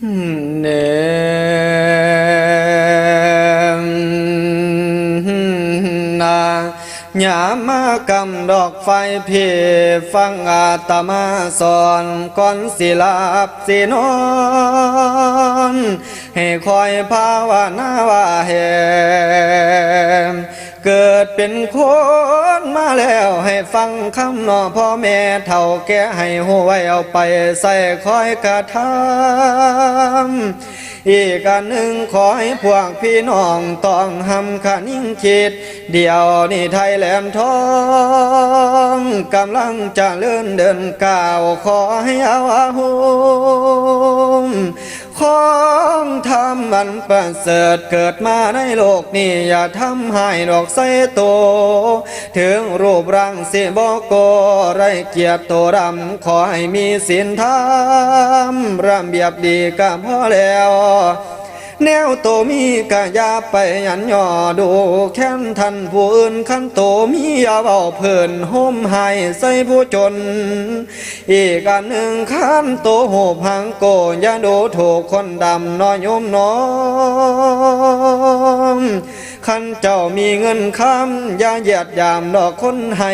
เนนาหยามากำดอกไฟเพฟังอาตมาสอนก่อนสิลาบสินอนให้คอยภาวนาว่าแหม เกิดเป็นคนมาแล้วให้ฟังคำนอพ่อแม่เท่าแก่ให้หัวไว้เอาไปใส่คอยกระทำอีกอันหนึ่งขอให้พวกพี่น้องต้องหำขันิ่งคิด เดียวนี่ไทยแหลมทองกำลังจะเลื่อนเดินก้าวขอให้เอาอาหุมของ พันประเสริฐเกิดมาในโลกนี้อย่าทำให้ดอกไส้โต ถึงรูปร่างสิบอกโกไรเกียรติโตดำขอให้มีศีลธรรมระเบียบดีก็พอแล้ว แนวโตมีกะยาไปยันย่อดูแค้นทันผู้อื่นขันโตมีอย่าเบาเพิ่นห่มให้ใส่ผู้จน อีกอันหนึ่งขันโตโหพังโกอย่าดูถูกคนดำน้อยโยมน้องขันเจ้ามีเงินคำอย่าเหยียดยามดอกคนให้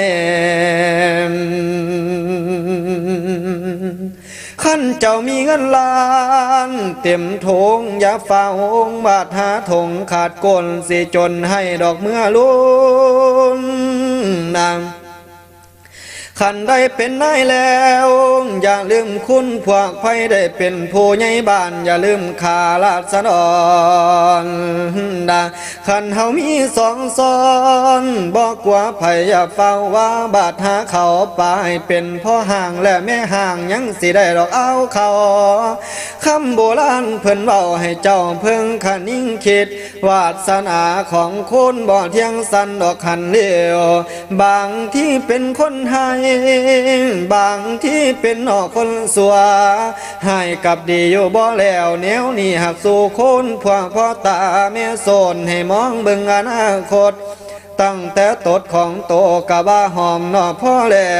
ขั้นเจ้ามีเงินล้าน เต็มทงอย่าฝ่าหงบาดหาทงขาดก้นสิจนให้ดอกเมื่อลุนนาง ขันได้เป็นนายแล้ว อย่าลืมคุณพวกไพได้เป็นผู้ใหญ่บ้าน อย่าลืมขาลาสนอนดาขันเฮามีสองซ้อนบอกว่าไผอย่าเฝ้าว่าบาดหาเขาไปเป็นพ่อห่างและแม่ห่างยังสิได้ดอกเอาเขาคำโบราณเพิ่นเว้าให้เจ้าเพิ่งขันิ่งคิด วาสนาของคนบ่เที่ยงสันดอกขันเลียวบางที่เป็นคนไทยบางที่เป็นนอกคนสัวให้กับดีอยู่บ่แล้วแนวนี้หักสู่คนพวกพ่อตาแม่โซนให้มองเบิ่งอนาคต ตั้งแต่ตดของโตกะบ้าหอมนอพ่อแล้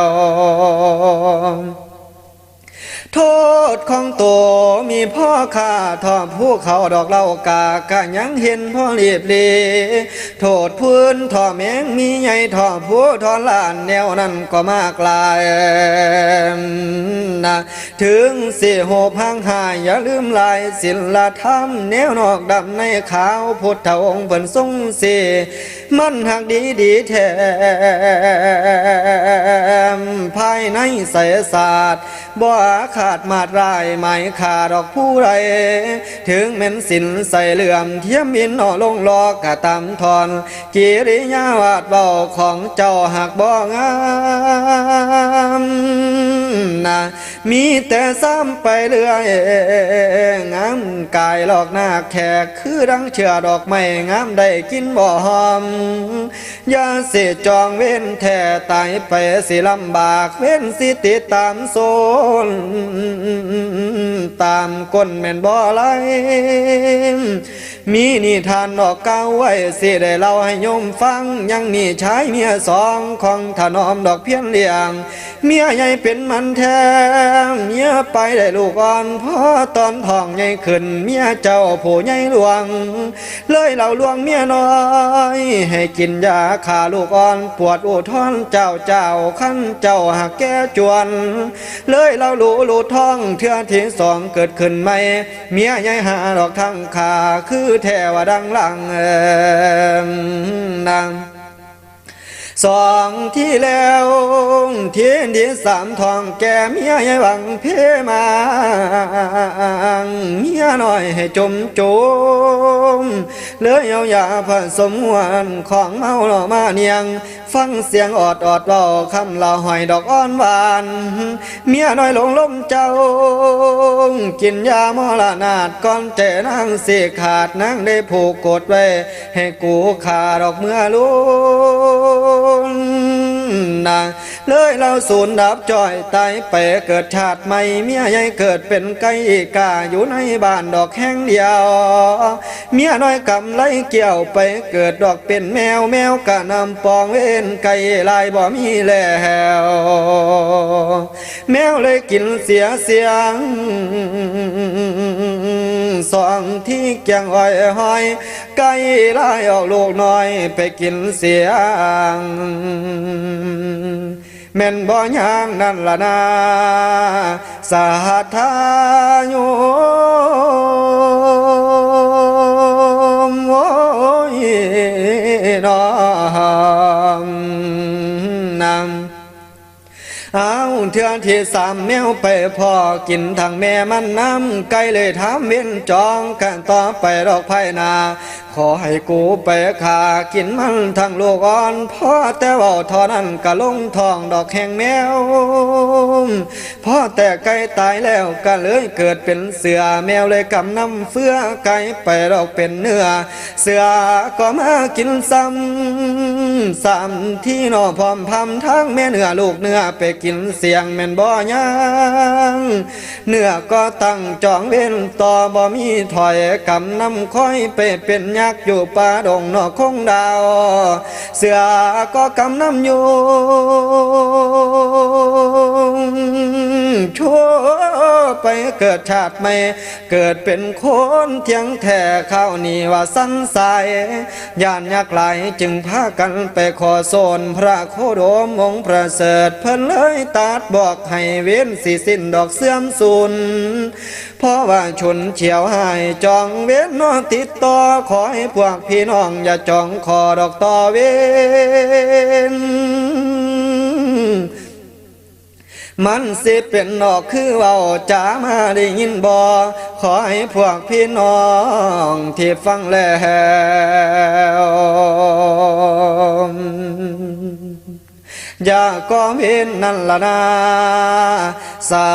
ว โทษของตัวมีพ่อข้าทอผู้เขาดอกเล่ากากะยังเห็นพ่อรีบลีโทษพื้นทอแมงมีใหญ่ทอผู้ทอนลานแนวนั้นก็มากลายนะถึงสิโหพังหายอย่าลืมลายศิลธรรมแนวนอกดำในขาวพุทธองค์เพิ่นทรงเสมันหักดีดีแท้ภายในใสศาสตร์บ่าขาดมาดรายหมายขาดอกผู้ใดถึงแม้นสินใส่เหลื่อมเทียมมินนอลงลอกกะตำทอนกิริยาวาดเบาของเจ้าหักบ่งามนะมีแต่ซ้ำไปเรื่อยงามกายหลอกหน้าแขกคือดังเชื่อดอกไม้งามได้กินบ่หอม อย่าเสียจองเว้นแท่ตายไปสิลำบากเว้นสิติดตามโซนตามก้นแม่นบ่อไร มีนิทานดอกเก้าไว้สิได้เล่าให้โยมฟัง ยังมีชายเมียสองของถนอมดอกเพียนเลี้ยง เมียใหญ่เป็นมันแท้เมียไปได้ลูกอ่อนพ่อตอนท้องใหญ่ขึ้น เมียเจ้าผู้ใหญ่หลวง เลยเราลวงเมียน้อย ให้กินยาขาลูกอ่อน ปวดอุทอนเจ้าเจ้าขั้นเจ้าหักแก้จวน เลยเราลูลูท้องเทือที่สองเกิดขึ้นใหม่เมียใหญ่หาดอกทั้งขาคือแทวดังหลังเอ่มนาง สองที่แล้วเทียนที่สามทองแก่เมียให้หวังเพมาเมียน้อยให้จมจมเลยเอายาผสมหวานของเมาหล่อมาเนียง ฟังเสียงออดออดเบาคำเล่าหอยดอกอ้อนหวาน เมียน้อยหลงล้มเจ้า กินยามอละนาดก่อนเจนางเสียขาดนางได้ผูกกดไว้ ให้กูขาดอกเมื่อลุน นา เลยเราสูญดับจ่อยตายไปเกิดชาติใหม่เมียใหญ่เกิดเป็นไก่กาอยู่ในบ้านดอกแห้งเดียวเมียน้อยกำไลเกี่ยวไปเกิดดอกเป็นแมวแมวกะนำปองเว้นไก่ลายบ่มีแล้วแมวเลยกินเสียเสียงสองที่เกียงอ้อยหอยไก่ลายออกลูกน้อยไปกินเสียงแม่นบ่ยางนั่นละนาสาธาโย ที่สามแมวไปพ่อกินทางแม่มันน้ำไก่เลยถามเว้นจองกันต่อไปดอกไผ่นา ขอให้กูไปขากินมันทางลูกอ่อนพ่อแต่ว่าท่านั้นก็ลงทองดอกแห่งแมวพ่อแต่ไก่ตายแล้วก็เลยเกิดเป็นเสือแมวเลยกำน้ำเฟือไก่ไปดอกเป็นเนื้อ เสือก็มากินซ้ำ ซ้ำที่นอพร้อมพำทั้งแม่เนื้อลูกเนื้อไปกินเสียงแม่นบ่ยังเนื้อก็ตั้งจองเว้นต่อบ่มีถอยกำนำค่อยไปเป็นยักษ์อยู่ป่าดงนอกคงดาว เสือก็กำนำอยู่ ชั่วไปเกิดชาติใหม่ เกิดเป็นคนเทียงแท่ข้าวนี่ว่าสั้นสายยานยักษ์ไหลายจึงพากันไปขอโซนพระโคโดมองค์ประเสริฐเพิ่นเลยตัดบอกให้เว้นสิสิ้นดอกเสื่อมสูญเพราะว่าชนเฉียวหายจองเว้นนอนติดต่อขอให้พวกพี่น้องอย่าจองคอดอกต่อเว้น มันสิเป็นนอกคือเว้าจ๋ามาได้ยินบ่ขอให้พวกพี่น้องที่ฟังแล้วอย่าก็เห็นนั่นละนาสา